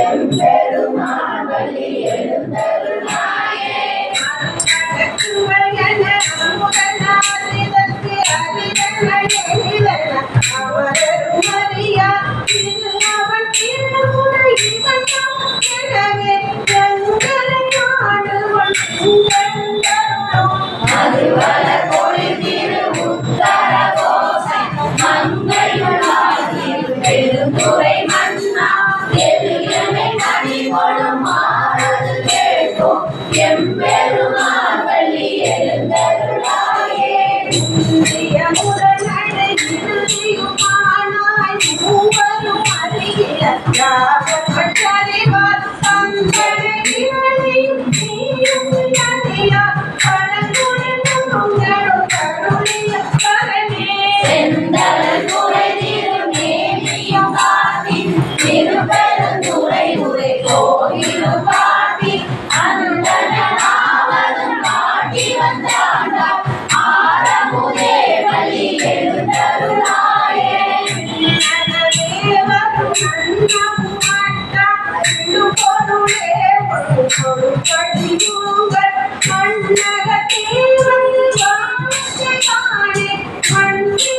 என் பெருமாள் வழி பெருந்துரை Thank you.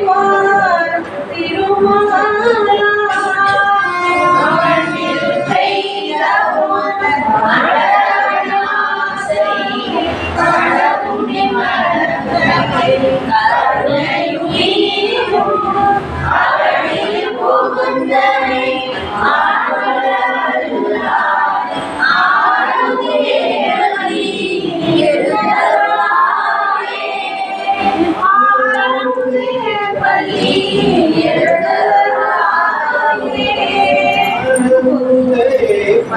Happy.